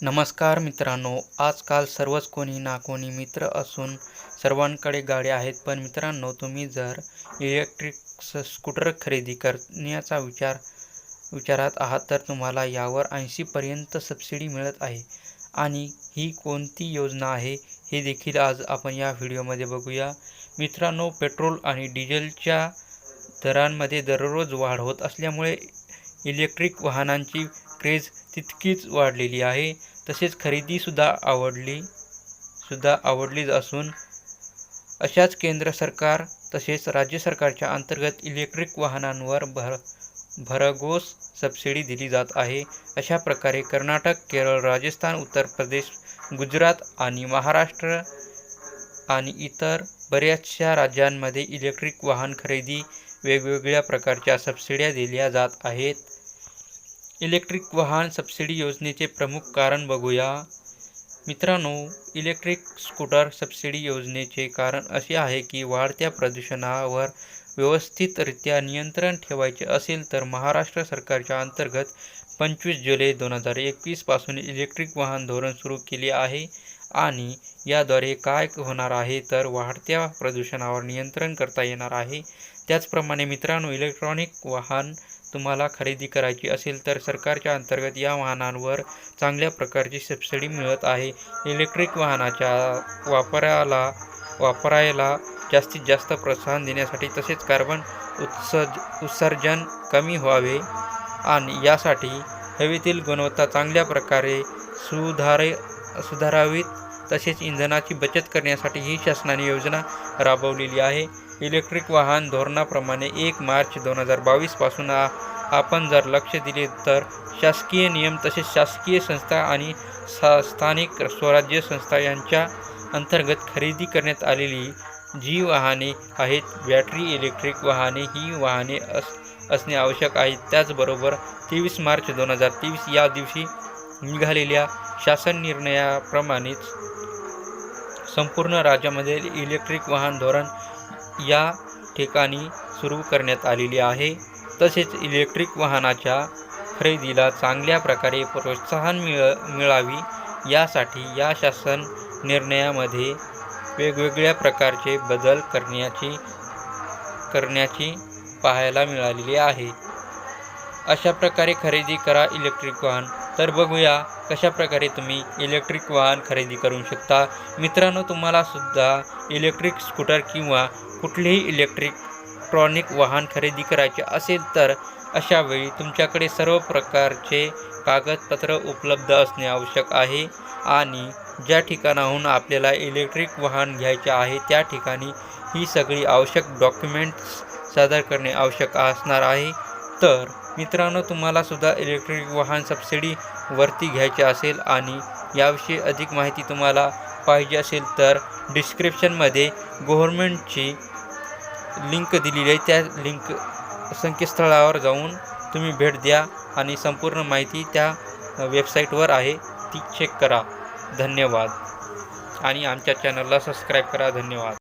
नमस्कार मित्रांनो आजकाल सर्वच कोणी ना कोणी मित्र असून सर्वांकडे गाड्या आहेत. पण मित्रांनो तुम्ही जर इलेक्ट्रिक स्कूटर खरेदी करण्याचा विचार विचारात आहात तर तुम्हाला यावर ऐंशीपर्यंत सबसिडी मिळत आहे. आणि ही कोणती योजना आहे हे देखील आज आपण या व्हिडिओमध्ये बघूया. मित्रांनो पेट्रोल आणि डिझेलच्या दरांमध्ये दररोज वाढ होत असल्यामुळे इलेक्ट्रिक वाहनांची क्रेज तितकीच वाढलेली आहे. तसेच खरेदीसुद्धा आवडली सुद्धा आवडलीच असून अशाच केंद्र सरकार तसेच राज्य सरकारच्या अंतर्गत इलेक्ट्रिक वाहनांवर भर भरघोस सबसिडी दिली जात आहे. अशा प्रकारे कर्नाटक केरळ राजस्थान उत्तर प्रदेश गुजरात आणि महाराष्ट्र आणि इतर बऱ्याचशा राज्यांमध्ये इलेक्ट्रिक वाहन खरेदी वेगवेगळ्या प्रकारच्या सबसिड्या दिल्या जात आहेत. इलेक्ट्रिक वाहन सबसिडी योजनेचे प्रमुख कारण बघूया. मित्रांनो इलेक्ट्रिक स्कूटर सबसिडी योजनेचे कारण असे आहे की वाढत्या प्रदूषणावर व्यवस्थितरित्या नियंत्रण ठेवायचे असेल तर महाराष्ट्र सरकारच्या अंतर्गत पंचवीस जुलै दोन हजार एकवीसपासून इलेक्ट्रिक वाहन धोरण सुरू केले आहे आणि याद्वारे काय होणार आहे तर वाढत्या प्रदूषणावर नियंत्रण करता येणार आहे. त्याचप्रमाणे मित्रांनो इलेक्ट्रॉनिक वाहन तुम्हाला खरेदी करायची असेल तर सरकारच्या अंतर्गत या वाहनांवर चांगल्या प्रकारची सबसिडी मिळत आहे. इलेक्ट्रिक वाहनाच्या वापराला वापरायला जास्तीत जास्त प्रोत्साहन देण्यासाठी तसेच कार्बन उत्सर्ज उत्सर्जन कमी व्हावे आणि यासाठी हवेतील गुणवत्ता चांगल्या प्रकारे सुधारे सुधारावीत तसेच इंधनाची बचत करण्यासाठी ही शासनाने योजना राबवलेली आहे. इलेक्ट्रिक वाहन धोरणाप्रमाणे एक मार्च दोन हजार बावीसपासून आपण जर लक्ष दिले तर शासकीय नियम तसेच शासकीय संस्था आणि सा स्थानिक स्वराज्य संस्था यांच्या अंतर्गत खरेदी करण्यात आलेली जी वाहने आहेत बॅटरी इलेक्ट्रिक वाहने ही वाहने अस असणे आवश्यक आहे. त्याचबरोबर तेवीस मार्च दोन हजार तेवीस या दिवशी निघालेल्या शासन निर्णयाप्रमाणेच संपूर्ण राज्यामध्ये इलेक्ट्रिक वाहन धोरण या ठिकाणी सुरू करण्यात आलेले आहे. तसेच इलेक्ट्रिक वाहनाच्या खरेदीला चांगल्या प्रकारे प्रोत्साहन मिळ मिळावी यासाठी या शासन निर्णयामध्ये वेगवेगळ्या प्रकारचे बदल करण्याची करण्याची पाहायला मिळालेली आहे. अशा प्रकारे खरेदी करा इलेक्ट्रिक वाहन. तर बघूया कशा प्रकारे तुम्ही इलेक्ट्रिक वाहन खरेदी करू शकता. मित्रांनो तुम्हाला सुद्धा इलेक्ट्रिक स्कूटर किंवा कुठलेही इलेक्ट्रिक वाहन खरेदी करायचे असेल तर अशा वेळी तुमच्याकडे सर्व प्रकारचे कागदपत्र उपलब्ध असणे आवश्यक आहे. आणि ज्या ठिकाणाहून आपल्याला इलेक्ट्रिक वाहन घ्यायचे आहे त्या ठिकाणी ही सगळी आवश्यक डॉक्युमेंट्स सादर करणे आवश्यक असणार आहे. तर मित्रांनो तुम्हालासुद्धा इलेक्ट्रिक वाहन सबसिडीवरती घ्यायचे असेल आणि याविषयी अधिक माहिती तुम्हाला पाहिजे असेल तर डिस्क्रिप्शनमध्ये गव्हर्मेंटची लिंक दिलेली आहे. त्या लिंक संकेतस्थळावर जाऊन तुम्ही भेट द्या आणि संपूर्ण माहिती त्या वेबसाईटवर आहे. ती चेक करा. धन्यवाद. आणि आमच्या चॅनलला सबस्क्राईब करा. धन्यवाद.